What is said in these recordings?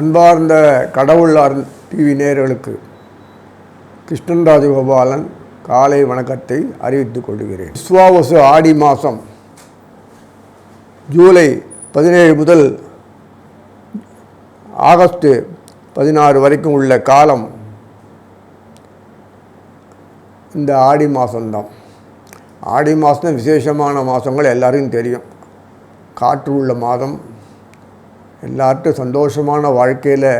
அன்பார்ந்த கடவுளார் டிவி நேயர்களுக்கு கிருஷ்ணன் ராஜகோபாலன் காலை வணக்கத்தை அறிவித்துக் கொள்கிறேன். விஸ்வாவசு ஆடி மாதம் ஜூலை பதினேழு முதல் ஆகஸ்ட் பதினாறு வரைக்கும் உள்ள காலம் இந்த ஆடி மாதம்தான் ஆடி மாதம் விசேஷமான மாதங்கள் எல்லாருக்கும் தெரியும். காற்று உள்ள மாதம் எல்லார்ட்டும் சந்தோஷமான வாழ்க்கையில்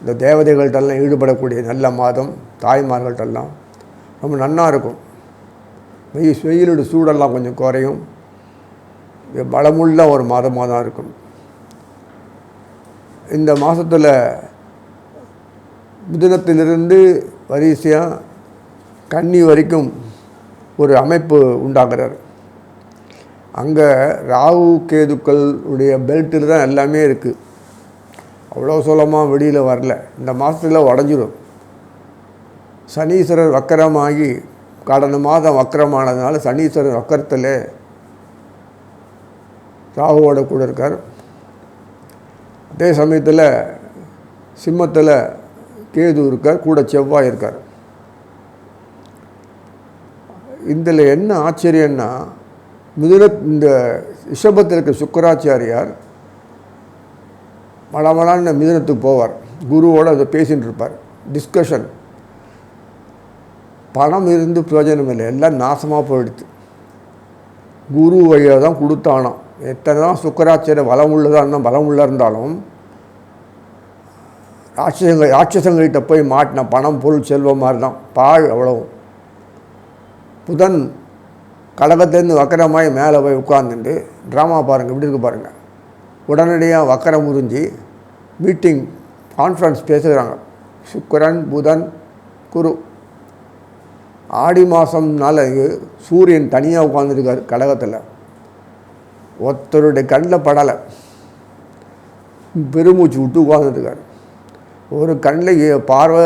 இந்த தேவதைகள்கிட்டெல்லாம் ஈடுபடக்கூடிய நல்ல மாதம் தாய்மார்கள்ட்டெல்லாம் ரொம்ப நன்னாக இருக்கும். வெயில் வெயிலோட சூடெல்லாம் கொஞ்சம் குறையும். பலமுள்ள ஒரு மாதமாக தான் இருக்கும். இந்த மாதத்தில் மிதுனத்திலிருந்து வரிசையாக கன்னி வரைக்கும் ஒரு அமைப்பு உண்டாகிறார் அங்கே ராகு கேதுக்களுடைய பெல்ட்டில் தான் எல்லாமே இருக்குது அவ்வளோ சுலமாக வெளியில் வரல. இந்த மாதத்தில் உடஞ்சிடும் சனீஸ்வரர் வக்கரமாகி கடந்த மாதம் வக்கரமானதுனால சனீஸ்வரர் வக்கரத்தில் ராகுவோட கூட இருக்கார். அதே சமயத்தில் சிம்மத்தில் கேது இருக்கார் கூட செவ்வாய் இருக்கார். இதில் என்ன ஆச்சரியன்னா மிதுன இந்த ரிஷபத்தில் இருக்க சுக்கராச்சாரியார் மலமலான மிதுனத்துக்கு போவார். குருவோடு அதை பேசிகிட்டு இருப்பார். டிஸ்கஷன் பணம் இருந்து பிரயோஜனம் இல்லை. எல்லாம் நாசமாக போயிடுது. குரு வழியாக தான் கொடுத்தானோ எத்தனை தான் சுக்கராச்சாரிய பலம் உள்ளதாக இருந்தால் பலம் உள்ள இருந்தாலும் ராட்சசங்கள் ராட்சசங்கள்கிட்ட போய் மாட்டின பணம் பொருள் செல்வம் மாதிரி தான். பாழ் அவ்வளவும் புதன் கடகத்துலேருந்து வக்கரமாய் மேலே போய் உட்காந்துட்டு ட்ராமா பாருங்கள் இப்படி இருக்கு பாருங்கள் உடனடியாக வக்கரம் உறிஞ்சி மீட்டிங் கான்ஃபரன்ஸ் பேசுகிறாங்க. சுக்கரன் புதன் குரு. ஆடி மாதம்னால சூரியன் தனியாக உட்காந்துருக்கார் கடகத்தில் ஒருத்தருடைய கண்ணில் படலை. பெருமூச்சு விட்டு உட்காந்துருக்கார் ஒரு கண்ணில் பார்வை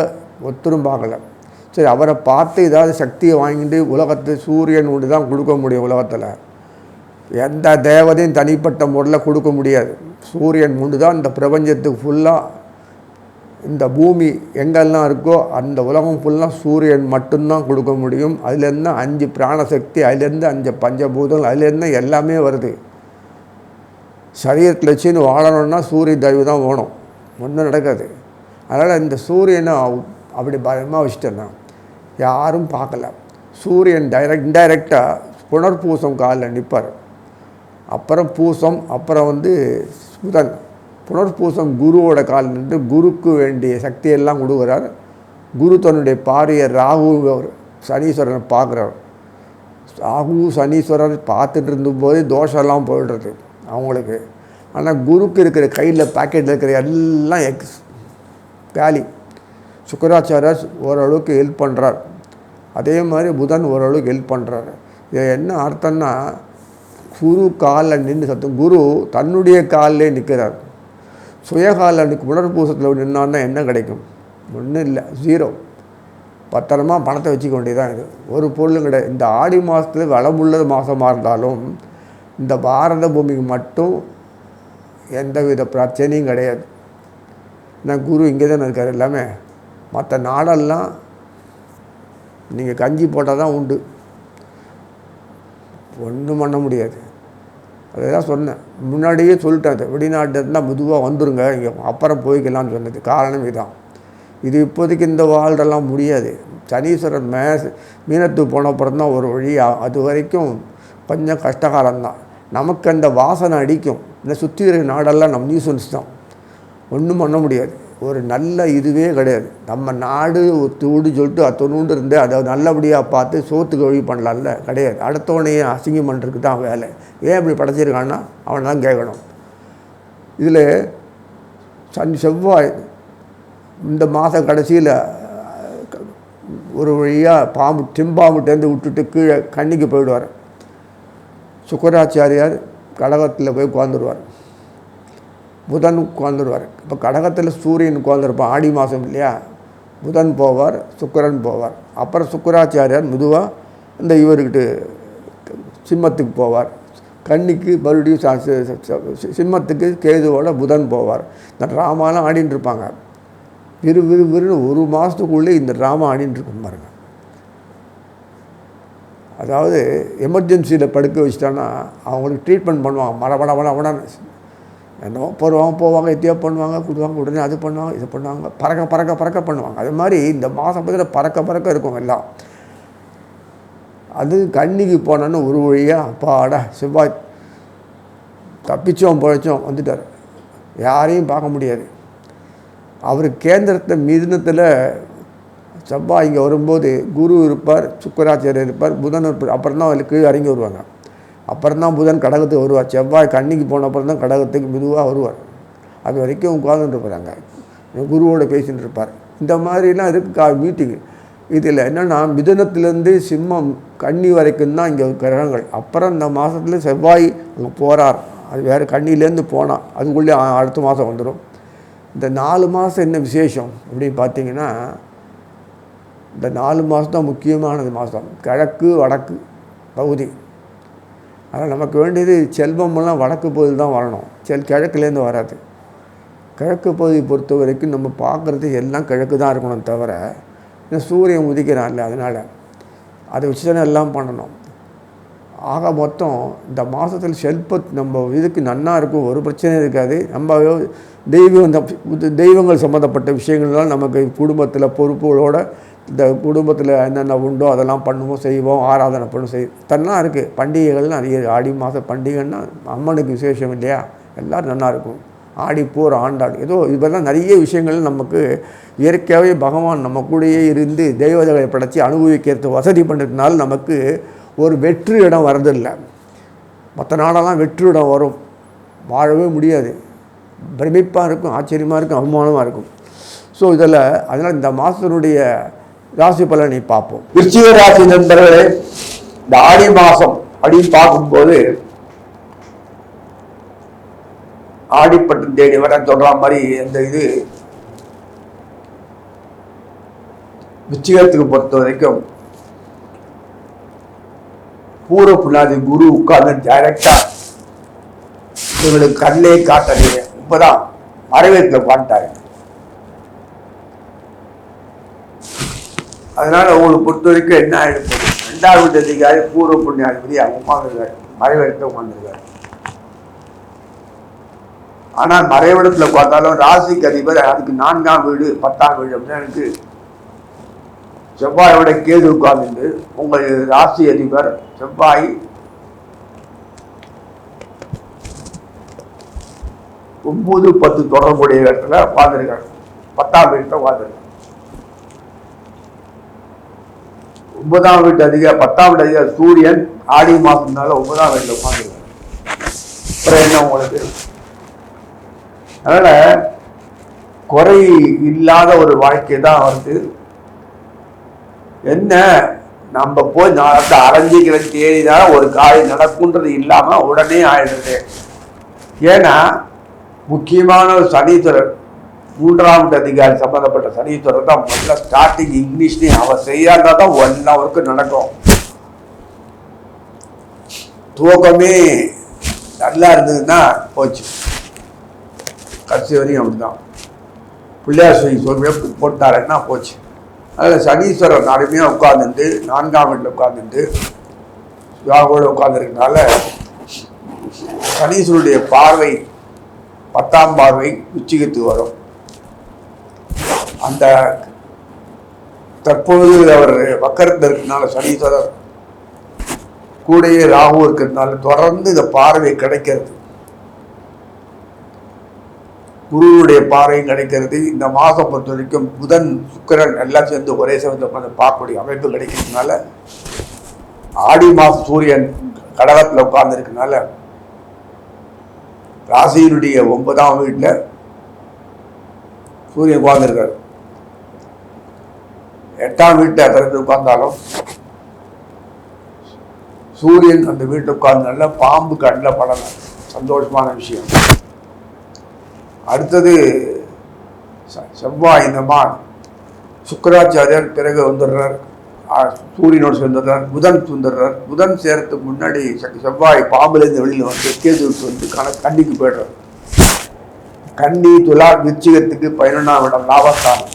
ஒத்தரும் பார்க்கலை. சரி அவரை பார்த்து ஏதாவது சக்தியை வாங்கிட்டு உலகத்தை சூரியன் ஒன்று தான் கொடுக்க முடியும் உலகத்தில். எந்த தேவதையும் தனிப்பட்ட முறையில் கொடுக்க முடியாது. சூரியன் ஒன்று தான் இந்த பிரபஞ்சத்துக்கு ஃபுல்லாக இந்த பூமி எங்கெல்லாம் இருக்கோ அந்த உலகம் ஃபுல்லாக சூரியன் மட்டும்தான் கொடுக்க முடியும். அதுலேருந்து அஞ்சு பிராணசக்தி அதுலேருந்து அஞ்சு பஞ்சபூதங்கள் அதுலேருந்து எல்லாமே வருது. சரீரத்தில் வச்சுன்னு வாழணும்னா சூரிய தயவு தான் வேணும். ஒன்றும் நடக்காது. அதனால் இந்த சூரியனை அப்படி பயமாக வச்சுட்டேன்னா யாரும் பார்க்கல. சூரியன் டைரக்ட் இன்டைரக்டாக புனர்பூசம் காலில் நிற்பார் அப்புறம் பூசம் அப்புறம் வந்து புதன். புனர்பூசம் குருவோட கால் நின்று குருக்கு வேண்டிய சக்தியெல்லாம் கொடுக்குறார். குரு தன்னுடைய பாரிய ராகு அவர் சனீஸ்வரனை பார்க்குறார். ராகு சனீஸ்வரர் பார்த்துட்டு இருந்தபோதே தோஷம்லாம் போயிடுறது அவங்களுக்கு. ஆனால் குருக்கு இருக்கிற கையில் பாக்கெட்டில் இருக்கிற எல்லாம் எக்ஸ் காலி சுக்கராச்சாரியர் ஓரளவுக்கு ஹெல்ப் பண்ணுறார் அதே மாதிரி புதன் ஓரளவுக்கு ஹெல்ப் பண்ணுறாரு இது என்ன அர்த்தம்னா குரு காலில் நின்று சத்தம் குரு தன்னுடைய காலிலே நிற்கிறார் சுயகாலில் நிற்க புனர்பூசத்தில் நின்னான்னா என்ன கிடைக்கும்? ஒன்றும் இல்லை ஜீரோ பத்திரமா பணத்தை வச்சுக்க வேண்டியதான் இது. ஒரு பொருளும் கிடையாது. இந்த ஆடி மாதத்தில் வளமுள்ள மாதமாக இருந்தாலும் இந்த பாரத பூமிக்கு மட்டும் எந்தவித பிரச்சனையும் கிடையாது. நான் குரு இங்கே தானே இருக்கார் எல்லாமே. மற்ற நாடெல்லாம் நீங்கள் கஞ்சி போட்டால் தான் உண்டு. ஒன்றும் பண்ண முடியாது. அதுதான் சொன்னேன். முன்னாடியே சொல்லிட்டேன் அது. வெளிநாட்டில் இருந்தால் மெதுவாக வந்துருங்க. இங்கே அப்புறம் போய்க்கலாம்னு சொன்னது. காரணம் இதுதான் இது இப்போதைக்கு இந்த வாழ்றெல்லாம் முடியாது. சனீஸ்வரன் மே மீனத்துக்கு போன அப்புறம் தான் ஒரு வழி. அது வரைக்கும் கொஞ்சம் கஷ்டகாலம்தான். நமக்கு அந்த வாசனை அடிக்கும். இந்த சுற்றி இருக்கிற நாடெல்லாம் நம்ம நியூசன்ஸ் தான் ஒன்றும் பண்ண முடியாது. ஒரு நல்ல இதுவே கிடையாது. நம்ம நாடு ஒத்துவிடு தூடு சொல்லிட்டு அத்தொண்டு இருந்து அதை நல்லபடியாக பார்த்து சோத்துக்கு வழி பண்ணலாம்ல? கிடையாது. அடுத்தவனையும் அசிங்கம் பண்ணுறதுக்கு தான் வேலை. ஏன் இப்படி படைச்சிருக்கான்னா அவனை தான் கேட்கணும். இதில் சனி செவ்வாய் இந்த மாத கடைசியில் ஒரு வழியாக பாம்பு திம்பாம்புட்டேருந்து விட்டுட்டு கீழே கன்னிக்கு போயிடுவார். சுக்கராச்சாரியார் கடகத்தில் போய் உட்காந்துருவார். புதன் உட்காந்துருவார் இப்போ கடகத்தில் சூரியன் உட்காந்துருப்பான் ஆடி மாதம் இல்லையா? புதன் போவார் சுக்கரன் போவார். அப்புறம் சுக்கராச்சாரியார் மெதுவாக இந்த இவர்கிட்ட சிம்மத்துக்கு போவார். கன்னிக்கு மறுபடியும் சிம்மத்துக்கு கேதுவோட புதன் போவார். இந்த ட்ராமாலாம் ஆடின்னு இருப்பாங்க. விறு விறு விறுன்னு ஒரு மாதத்துக்குள்ளே இந்த ட்ராமா ஆடின்னு இருக்கும் பாருங்க. அதாவது எமர்ஜென்சியில் படுக்க வச்சிட்டான்னா அவங்களுக்கு ட்ரீட்மெண்ட் பண்ணுவாங்க. மட மட மட மடன்னு என்னவோ போடுவாங்க போவாங்க எத்தையோ பண்ணுவாங்க கொடுவாங்க உடனே அது பண்ணுவாங்க இது பண்ணுவாங்க பறக்க பறக்க பறக்க பண்ணுவாங்க. அது மாதிரி இந்த மாதம் பக்கத்தில் பறக்க பறக்க இருக்கும் எல்லாம். அது கண்ணிக்கு போனோன்னு ஒரு வழியாக அப்பாடா செவ்வாய் தப்பிச்சோம் பிழைச்சோம் வந்துட்டார். யாரையும் பார்க்க முடியாது. அவர் கேந்திரத்தை மிதினத்தில் செவ்வாய் இங்கே வரும்போது குரு இருப்பார் சுக்கராச்சாரியர் இருப்பார் புதன் இருப்பார் அப்புறம் தான் அவருக்கு கீழே இறங்கி வருவாங்க. அப்புறம் தான் புதன் கடகத்துக்கு வருவார். செவ்வாய் கன்னிக்கு போன அப்புறம் தான் கடகத்துக்கு மெதுவாக வருவார். அது வரைக்கும் உட்காந்துட்டு இருப்பாங்க குருவோட பேசிட்டு இருப்பார். இந்த மாதிரிலாம் இருக்கு கா மீட்டிங்கு இதில் என்னென்னா மிதுனத்திலேருந்து சிம்மம் கன்னி வரைக்கும் தான் இங்கே கிரகங்கள். அப்புறம் இந்த மாதத்தில் செவ்வாய் அங்கே போகிறார் அது வேறு கண்ணிலேருந்து போனால் அதுக்குள்ளே அடுத்த மாதம் வந்துடும் இந்த நாலு மாதம் என்ன விசேஷம் அப்படின்னு பார்த்தீங்கன்னா இந்த நாலு மாதம் தான் முக்கியமானது மாதம் கிழக்கு வடக்கு பகுதி. ஆனால் நமக்கு வேண்டியது செல்வமெல்லாம் வடக்கு பகுதி தான் வரணும். செல் கிழக்குலேருந்து வராது. கிழக்கு பகுதியை பொறுத்த வரைக்கும் நம்ம பார்க்குறது எல்லாம் கிழக்கு தான் இருக்கணும் தவிர இந்த சூரியன் உதிக்கிறான்ல அதனால் அதை வச்சு தானே எல்லாம் பண்ணணும். ஆக மொத்தம் இந்த மாதத்தில் செல்ப நம்ம இதுக்கு நன்னா இருக்கும் ஒரு பிரச்சனையும் இருக்காது. நம்ம தெய்வம் இந்த தெய்வங்கள் சம்மந்தப்பட்ட விஷயங்கள்லாம் நமக்கு குடும்பத்தில் பொறுப்புகளோட இந்த குடும்பத்தில் என்னென்ன உண்டோ அதெல்லாம் பண்ணுவோம் செய்வோம் ஆராதனை பண்ணுவோம் செய் தன்னெலாம் இருக்குது பண்டிகைகள் நிறைய ஆடி மாத பண்டிகைன்னா அம்மனுக்கு விசேஷம் இல்லையா? எல்லோரும் நல்லாயிருக்கும் ஆடி போர் ஆண்டாள். ஏதோ இதெல்லாம் நிறைய விஷயங்கள் நமக்கு இயற்கையாகவே பகவான் நம்ம கூடயே இருந்து தெய்வதைகளை படைச்சி அனுபவிக்கிறது வசதி பண்ணுறதுனால நமக்கு ஒரு வெற்று இடம் வரதில்லை மற்ற நாடெல்லாம் வெற்று இடம் வரும். வாழவே முடியாது. பிரமிப்பாக இருக்கும் ஆச்சரியமாக இருக்கும் அவமானமாக இருக்கும். ஸோ இதில் அதனால் இந்த மாதத்தினுடைய ராசி பலனை பார்ப்போம். விருச்சிக ராசி நண்பர்களே இந்த ஆடி மாதம் அப்படின்னு பார்க்கும்போது ஆடிப்பட்டம் தேடி வர சொல்ற மாதிரி இந்த இது விச்சிகத்துக்கு பொறுத்த வரைக்கும் பூர புண்ணாதி குரு உட்கார்ந்து டைரக்டா இவங்களுக்கு கண்ணே காட்டலையே. இப்பதான் வரவேற்பில் உட்காந்துட்டாங்க அதனால உங்களுக்கு பொறுத்த வரைக்கும் என்ன ஆயிடுச்சு ரெண்டாவது வீட்டு அதிகாரி பூர்வ புண்ணியாதிபதி அவங்க உட்காந்துருக்காரு மறைவிடத்தில் உட்காந்துருக்காரு ஆனால் மறைவிடத்தில் பார்த்தாலும் ராசிக்கு அதிபர் அதுக்கு நான்காம் வீடு பத்தாம் வீடு அப்படின்னு எனக்கு செவ்வாயோட கேது உட்கார்ந்து உங்கள் ராசி அதிபர் செவ்வாய் ஒன்பது பத்து தொடர்புடைய இடத்துல உட்கார்ந்துருக்காங்க பத்தாம் வீட்டில் உட்காந்துருக்காங்க ஒன்பதாம் வீட்டு அதிக பத்தாம் வீட்டு அதிக சூரியன் ஆடி மாசம்னால ஒன்பதாம் வீட்டில் உட்காந்துருக்காங்க அப்புறம் என்ன உங்களுக்கு? அதனால குறை இல்லாத ஒரு வாழ்க்கை தான் வந்து என்ன? நம்ம போய் நாளத்தை அரைஞ்சிக்கிற தேதிதான் ஒரு காரியம் நடக்குன்றது இல்லாமல் உடனே ஆயிடுது. ஏன்னா முக்கியமான ஒரு சனீஸ்வரர் மூன்றாம் அதிகாரி சம்பந்தப்பட்ட சனீஸ்வரர் தான் முதல்ல ஸ்டார்டிங் இங்கிலீஷ்லேயும் அவர் செய்யாண்டா தான் ஒன் ஹவருக்கு நடக்கும். தூக்கமே நல்லா இருந்ததுன்னா போச்சு. கடைசி வரையும் அப்படிதான். பிள்ளையார் சொல்லி சொல்லி போட்டாருன்னா போச்சு. அதில் சனீஸ்வரர் அருமையாக உட்காந்துட்டு நான்காம் வீட்டில் உட்காந்துட்டு யாவோட உட்காந்துருக்கனால சனீஸ்வருடைய பார்வை பத்தாம் பார்வை உச்சிகத்துக்கு வரும். அந்த தற்பொழுது அவர் வக்கரத்தில் இருக்கிறதுனால சனீஸ்வரர் கூடையே ராகு இருக்கிறதுனால தொடர்ந்து இந்த பார்வை கிடைக்கிறது. குருவுடைய பார்வையும் கிடைக்கிறது. இந்த மாதம் பொறுத்த வரைக்கும் புதன் சுக்கிரன் எல்லாம் சேர்ந்து ஒரே சமயத்தில் உட்காந்து பார்க்கக்கூடிய அமைப்பு கிடைக்கிறதுனால ஆடி மாதம் சூரியன் கடகத்தில் உட்கார்ந்துருக்கனால ராசியினுடைய ஒன்பதாம் வீட்டில் சூரியன் உட்கார்ந்துருக்கார் எட்டாம் வீட்டில் திறந்து உட்கார்ந்தாலும் சூரியன் அந்த வீட்டு உட்கார்ந்தனால பாம்பு கண்ணில் படலாம் சந்தோஷமான விஷயம். அடுத்தது செவ்வாய் இந்த மா சுக்கராச்சாரியர் பிறகு வந்துடுறார். சூரியனோடு சேர்ந்துடுறார் புதன் சுந்தர்றார் புதன் சேரத்துக்கு முன்னாடி செவ்வாய் பாம்புலேருந்து வெளியில் வந்து கேதுவுக்கு வந்து கண கண்ணிக்கு போய்டுறார். கண்ணி துலா நிச்சயத்துக்கு பதினொன்றாம் இடம் லாபஸ்தானம்.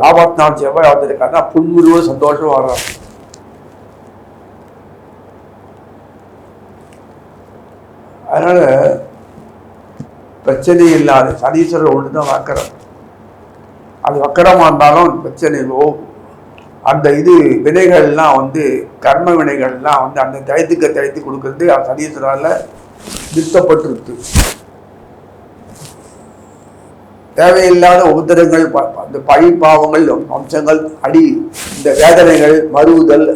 லாபஸ்தானம் செவ்வாய் வந்திருக்காருன்னா புன்முருவ சந்தோஷம் வர்றார் அதனால பிரச்சனை இல்லாத சனீஸ்வரர் ஒன்று தான் வக்கரம் அது வக்கரமாக இருந்தாலும் பிரச்சனை ஓ அந்த இது வினைகள்லாம் வந்து கர்ம வினைகள்லாம் வந்து அந்த தயத்துக்கு தயத்து கொடுக்கறது அந்த சனீஸ்வரால நிறுத்தப்பட்டிருக்கு. தேவையில்லாத உபத்திரங்கள் ப- அந்த பழி பாவங்கள் அம்சங்கள் அடி இந்த வேதனைகள் மறுவுதல்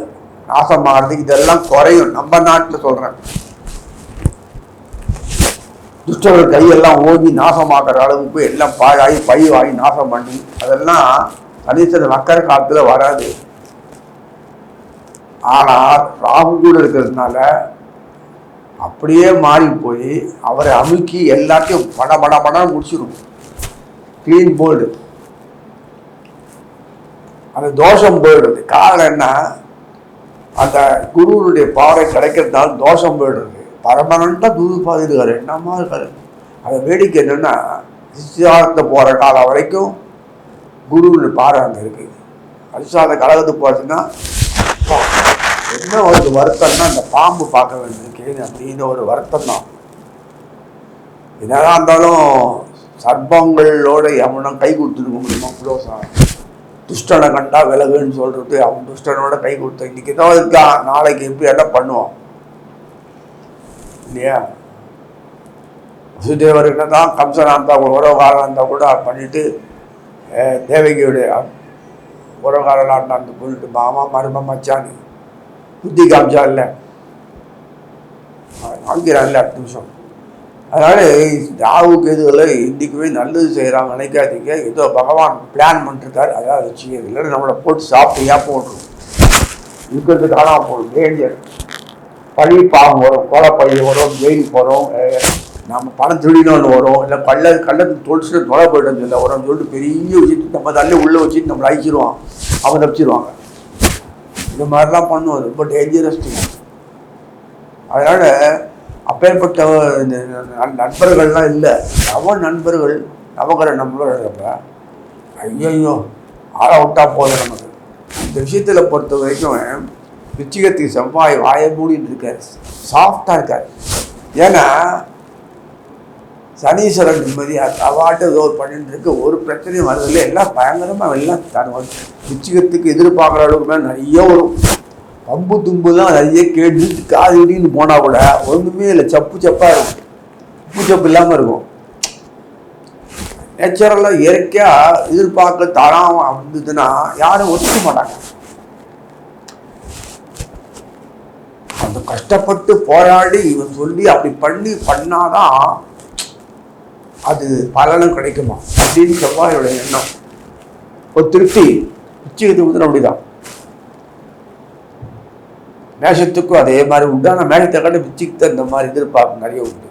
நாசமாகிறது இதெல்லாம் குறையும். நம்ம நாட்டில் சொல்றேன். துஷ்டர்கள் கையெல்லாம் ஓங்கி நாசமாக்குற அளவுக்கு எல்லாம் பாழாகி பழிவாகி நாசம் பண்ணி அதெல்லாம் சனீஸ்வரன் மக்கர காலத்தில் வராது. ஆனால் ராகு கூட இருக்கிறதுனால அப்படியே மாறி போய் அவரை அமுக்கி எல்லாத்தையும் பட பட படம் முடிச்சிடும் க்ளீன் போல்டு அந்த தோஷம் போயிடுது. காரணம் என்ன? அந்த குருவனுடைய பாறை கிடைக்கிறதுனால தோஷம் போயிடுது. பரமனண்டாக தூது பாதிருக்காரு என்னமா இருக்காரு அதை வேடிக்கை என்னென்னா சித்தார்த்த போகிற காலம் வரைக்கும் குருவுடைய பாறை அங்கே இருக்குது. அதிசாத கழகத்துக்கு போச்சுன்னா என்ன ஒரு வருத்தம்னா அந்த பாம்பு பார்க்க வேண்டியிருக்கேன் அப்படின்னு ஒரு வருத்தம் தான் என்னதான் இருந்தாலும் சர்ப்பங்களோட எவனும் கை கொடுத்துருக்க முடியுமா? புரோசம் துஷ்டனை கண்டா விலகுன்னு சொல்றது அவன் துஷ்டனோட கை கொடுத்த இன்னைக்கு தான் இருக்கான் நாளைக்கு எப்படி எல்லாம் பண்ணுவான்? இல்லையா? வசுதேவர்கிட்ட தான் கம்சனா இருந்தா கூட உறவுகாரனா இருந்தால் கூட பண்ணிட்டு தேவகியுடைய உறவுகாரனா சொல்லிட்டு மாமா மரும மச்சான்னு புத்தி காமிச்சா இல்லை? வாங்கிறான்ல அடுத்த நிமிஷம் அதனால ராகுக்கு எதுகளை இன்றைக்குமே நல்லது செய்கிறாங்க நினைக்காதீங்க. ஏதோ பகவான் பிளான் பண்ணிருக்காரு. அதாவது வச்சுக்கிறது இல்லை நம்மளை போட்டு சாப்பிட்டியா போட்டுரும் இருக்கிறது காணாமல் போகும் டேஞ்சர் பழி பாவம் வரும். கொலை பழி வரும். வெயில் வரும் நம்ம பணம் திருடினோன்னு வரும். இல்லை கள்ள கள்ளத்துக்கு தொழிச்சு தொலை போயிட்டு சொல்ல வரும். சொல்லிட்டு பெரிய வச்சுட்டு நம்ம தள்ளி உள்ளே வச்சுட்டு நம்மளை அழிச்சிருவான் அவன் தப்பிச்சிருவாங்க இந்த மாதிரிலாம் பண்ணுவோம். ரொம்ப டேஞ்சரஸ் அதனால் அப்பேற்பட்ட இந்த நண்பர்கள்லாம் இல்லை. நவ நண்பர்கள் நவகர நண்பர்களப்ப ஐயோ ஆள விட்டா போதும் நமக்கு. இந்த விஷயத்தில் பொறுத்த வரைக்கும் விச்சிகத்துக்கு செவ்வாய் வாயை மூடிட்டு இருக்கார். சாஃப்டாக இருக்கார். ஏன்னா சனீஸ்வரன் நிம்மதியாக அவாட்டு ஏதோ ஒரு பண்ணிட்டு இருக்கு. ஒரு பிரச்சனையும் வரதில்லை. எல்லாம் பயங்கரமாக எல்லாம் தருவாங்க விச்சிகத்துக்கு எதிர்பார்க்குற அளவுக்கு மேலே நிறைய வரும். பம்பு தும்பு தான் நிறைய கேட்டு காது இடின்னு போனால் கூட ஒன்றுமே இல்லை. சப்பு சப்பாக இருக்கும் உப்பு சப்பு இல்லாமல் இருக்கும். நேச்சுரலாக இயற்கையாக எதிர்பார்க்க தாராம வந்ததுன்னா யாரும் ஒத்துக்க மாட்டாங்க. அந்த கஷ்டப்பட்டு போராடி இவன் சொல்லி அப்படி பண்ணி பண்ணாதான் அது பலனும் கிடைக்குமா? அப்படின்னு செவ்வாயோட எண்ணம். ஒரு திருப்தி. உச்சிகத்துக்கு வந்து அப்படிதான். மேஷத்துக்கும் அதே மாதிரி உண்டு. ஆனால் மேஷத்தை கண்டு பிச்சுக்கு இந்த மாதிரி எதிர்பார்ப்பு நிறைய உண்டு.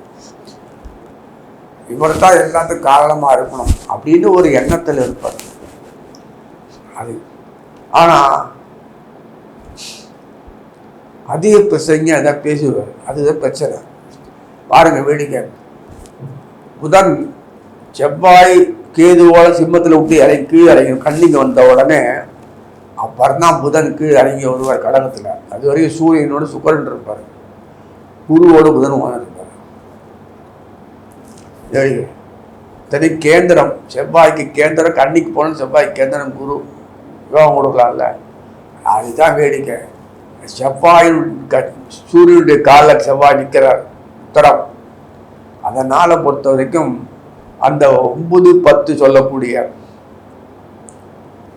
இவர் தான் எல்லாத்துக்கும் காரணமாக இருக்கணும் அப்படின்னு ஒரு எண்ணத்தில் இருப்பார். அது. ஆனால் அதிக பிரசங்க எதாவது பேசுவார். அதுதான் பிரச்சனை. பாருங்க வேடிக்கை. புதன் செவ்வாய் கேதுவோட சிம்மத்தில் விட்டு இறங்கி கீழே இறங்கி கண்ணிங்க வந்த உடனே அப்புறம் தான் புதன் கீழே இறங்கி வருவார் கடகத்தில் அது வரைக்கும் சூரியனோடு சுக்கரன் இருப்பார். குருவோடு புதன் இருப்பார். சரி. தனி கேந்திரம். செவ்வாய்க்கு கேந்திரம் கண்ணிக்கு போனால் செவ்வாய் கேந்திரம் குரு யோகம் கொடுக்கலாம்ல. அதுதான் வேடிக்கை. செவ்வாயின் க- சூரியனுடைய காலில் செவ்வாய் நிற்கிறார் உத்தரம். அதனால் பொறுத்த வரைக்கும் அந்த ஒன்பது பத்து சொல்லக்கூடிய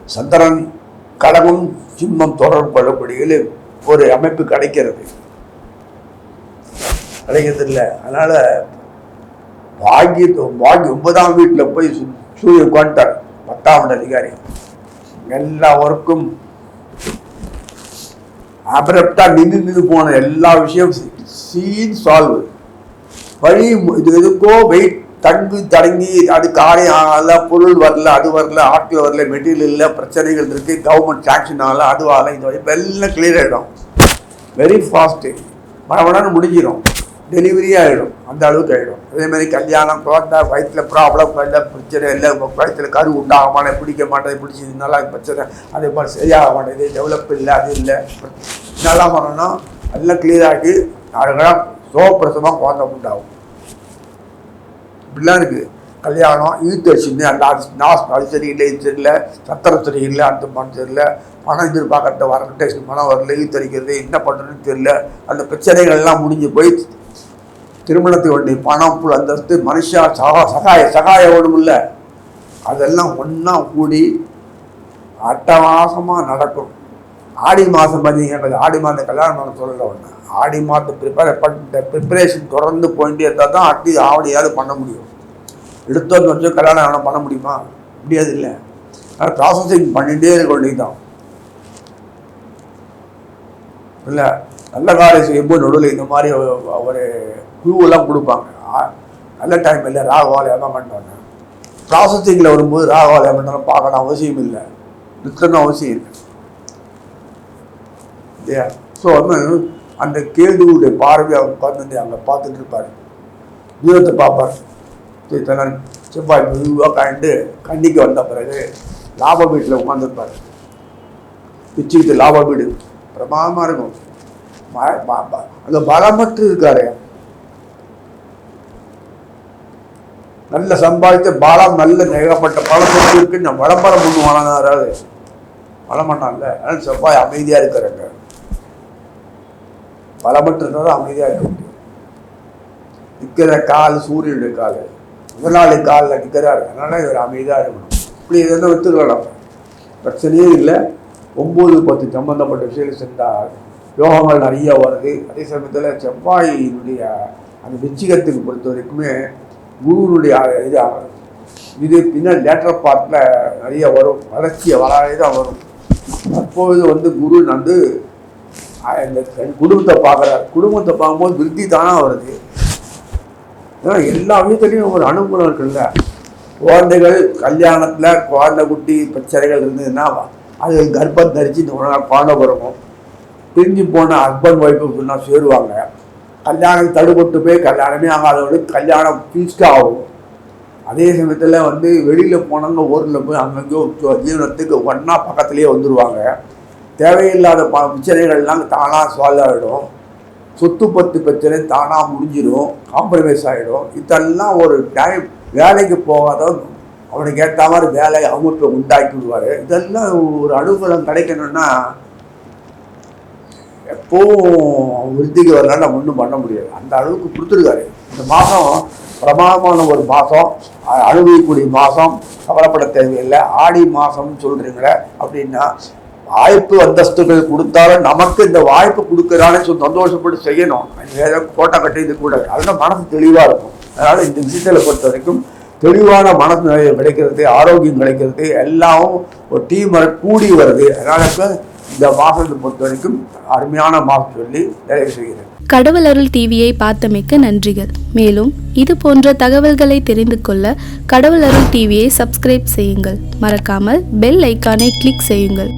சந்திரன் கடகம் சிம்மம் தொடர்பு கொள்ளக்கூடிய ஒரு அமைப்பு கிடைக்கிறது. கிடைக்கிறதில்ல. அதனால் அதனால பாக்கிய பாக்கி ஒன்பதாம் வீட்டில் போய் சு- சூரியன் உட்காந்துட்டார் பத்தாம் அதிகாரி. எல்லா ஒர்க்கும் அபரப்டா நின்று நின்று போன எல்லா விஷயம் சீன் சால்வ் வழி இது எதுக்கோ வெயிட் தங்கு தடங்கி அது காரியம் ஆகல பொருள் வரல அது வரல ஆட்கள் வரல மெட்டீரியல் இல்லை பிரச்சனைகள் இருக்குது கவர்மெண்ட் சாங்ஷன் ஆகல அது ஆகல இது ஆகல. எல்லாம் கிளியர் ஆகிடும் வெரி ஃபாஸ்ட்டு மழை முடிஞ்சிடும் டெலிவரி ஆகிடும் அந்த அளவுக்கு ஆகிடும் அதேமாதிரி கல்யாணம் குழந்தை வயிற்றில் ப்ராப்ளம் இல்லை பிரச்சனை இல்லை வயிற்றில் கரு உண்டாக மாட்டேன் பிடிக்க மாட்டேன் பிடிச்சது நல்லா பிரச்சனை அதே மாதிரி சரியாக மாட்டேது டெவலப் இல்லை அது இல்லை. நல்லா பண்ணணும்னா எல்லாம் கிளியர் ஆகி அழகாக சோப்பிரசமாக குழந்தை உண்டாகும். இப்படிலாம் இருக்குது கல்யாணம் இழுத்து வச்சுருந்து அந்த நாஸ் அது சரியில்லை இது சரியில்லை சத்திரம் சரியில்லை அந்த பணம் சரியில்லை பணம் எதிர்பார்க்கட்ட வரக்கிட்ட பணம் வரல ஈத்தரிக்கிறது என்ன பண்ணுறதுன்னு தெரியல. அந்த பிரச்சனைகள்லாம் முடிஞ்சு போய் திருமணத்துக்கு வேண்டிய பணம் புல் அந்தஸ்து மனுஷா சகா சகாய சகாய ஒன்றும் அதெல்லாம் ஒன்றா கூடி அட்டகாசமாக நடக்கும். ஆடி மாதம் பார்த்தீங்கன்னா ஆடி மாதம் கல்யாணம் பண்ண சொல்லல ஒன்று ஆடி மாதம் ப்ரிப்பேர் பண்ண ப்ரிப்பரேஷன் தொடர்ந்து போயிட்டே இருந்தால் தான் அட்டி ஆவணியாவது பண்ண முடியும். எடுத்தோன்னு வச்சு கல்யாணம் எவ்வளோ பண்ண முடியுமா? முடியாது இல்லை. ஆனால் ப்ராசஸிங் பண்ணிகிட்டே இருக்க வேண்டியதுதான். இல்லை நல்ல காரியம் செய்யும்போது நடுவில் இந்த மாதிரி ஒரு- குழுவெல்லாம் கொடுப்பாங்க. நல்ல டைம் இல்லை ராகவால் ஏமா பண்ணுவாங்க ப்ராசஸிங்கில் வரும்போது ராகவால் பண்ணாலும் பார்க்கணும் அவசியம் இல்லை. நிற்கணும் அவசியம் இல்லை. ஸோ வந்து அந்த கேதுவுடைய பார்வையை அவர் உட்காந்து அங்கே பார்த்துட்டு இருப்பார். தூரத்தை பார்ப்பார். சரி, செவ்வாய் மெதுவாக காய்ந்து கண்டிக்கு வந்த பிறகு லாப வீட்டில் உட்காந்துருப்பார் பிச்சுக்கிட்டு லாப வீடு. பிரமாதமாக இருக்கும். அந்த பலமற்று இருக்காரு. நல்ல சம்பாதித்த பாலம் நல்ல ஏகப்பட்ட பழம் இருக்கு. நான் விளம்பரம் பண்ணுவானா வளம் பண்ணான்ல அதனால செவ்வாய் அமைதியாக இருக்கிறாங்க பலமற்று இருந்தால் அமைதியாக இருக்க முடியும். நிற்கிற கால் சூரியனுடைய கால். முதலாளி காலில் நிற்கிறார் அதனால இவர் அமைதியாக இருக்கணும் இப்படி இதெல்லாம் வித்துக்கலாம் பிரச்சனையே இல்லை. ஒம்பது பத்து சம்பந்தப்பட்ட விஷயங்கள் சென்றால் யோகங்கள் நிறைய வருது. அதே சமயத்தில் செவ்வாயினுடைய அந்த விச்சிகத்துக்கு பொறுத்த வரைக்குமே குருவினுடைய இது இது பின்னர் லேட்டர் பார்ட்டில் நிறைய வரும். வளர்ச்சியை வராதே தான் வரும். அப்பொழுது வந்து குரு வந்து இந்த குடும்பத்தை பார்க்குறார் குடும்பத்தை பார்க்கும்போது விருத்தி தானாக வருது. ஏன்னா எல்லா வீட்டுலேயும் ஒரு அனுகூலம் இருக்குல்ல. குழந்தைகள் கல்யாணத்தில் குழந்தை குட்டி பிரச்சனைகள் இருந்ததுன்னா அது கர்ப்பம் தரிச்சு இந்த ஒரு நாள் குழந்தை பிறக்கும். பிரிஞ்சு போன ஹஸ்பண்ட் ஒய்ஃபு சொன்னால் சேருவாங்க. கல்யாணம் தடுபட்டு போய் கல்யாணமே ஆகாதவங்களுக்கு கல்யாணம் ஃபீஸ்டாக ஆகும். அதே சமயத்தில் வந்து வெளியில் போனவங்க ஊரில் போய் அங்கங்கே ஜீவனத்துக்கு ஒன்றா பக்கத்துலேயே வந்துடுவாங்க தேவையில்லாத ப பிரச்சனைகள்லாம் தானாக சால்வ் ஆகிடும் சொத்து பத்து பிரச்சனை தானாக முடிஞ்சிடும் காம்ப்ரமைஸ் ஆகிடும் இதெல்லாம் ஒரு டைம் வேலைக்கு போகாதவன் அவனுக்கு ஏற்ற மாதிரி வேலை அமைப்பை உண்டாக்கி விடுவார். இதெல்லாம் ஒரு அனுகூலம் கிடைக்கணும்னா எப்போவும் விருத்திக்கு வரலாம் நம்ம ஒன்றும் பண்ண முடியாது. அந்த அளவுக்கு கொடுத்துருக்காரு. இந்த மாதம் பிரமாதமான ஒரு மாதம் அனுபவிக்கக்கூடிய மாதம் கவலைப்பட தேவையில்லை. ஆடி மாதம்னு சொல்கிறீங்களே அப்படின்னா வாய்ப்பு அந்தஸ்துகள் கொடுத்தாலும் நமக்கு இந்த வாய்ப்பு கொடுக்குறான்னு சொல்லி சந்தோஷப்பட்டு செய்யணும். வேற கோட்டை கட்டி இது கூட. அதெல்லாம் மனசு தெளிவாக இருக்கும். அதனால் இந்த விஷயத்தில் பொறுத்த வரைக்கும் தெளிவான மனசு நிறைய கிடைக்கிறது ஆரோக்கியம் கிடைக்கிறது எல்லாம் ஒரு டீம் கூடி வருது. அதனால இப்போ இந்த மாதத்தை பொறுத்த வரைக்கும் அருமையான மாதம் சொல்லி நிறைவு செய்கிறேன். கடவுள் அருள் டிவியை பார்த்தமைக்க நன்றிகள். மேலும் இது போன்ற தகவல்களை தெரிந்து கொள்ள கடவுள் அருள் டிவியை சப்ஸ்கிரைப் செய்யுங்கள். மறக்காமல் பெல் ஐக்கானை கிளிக் செய்யுங்கள்.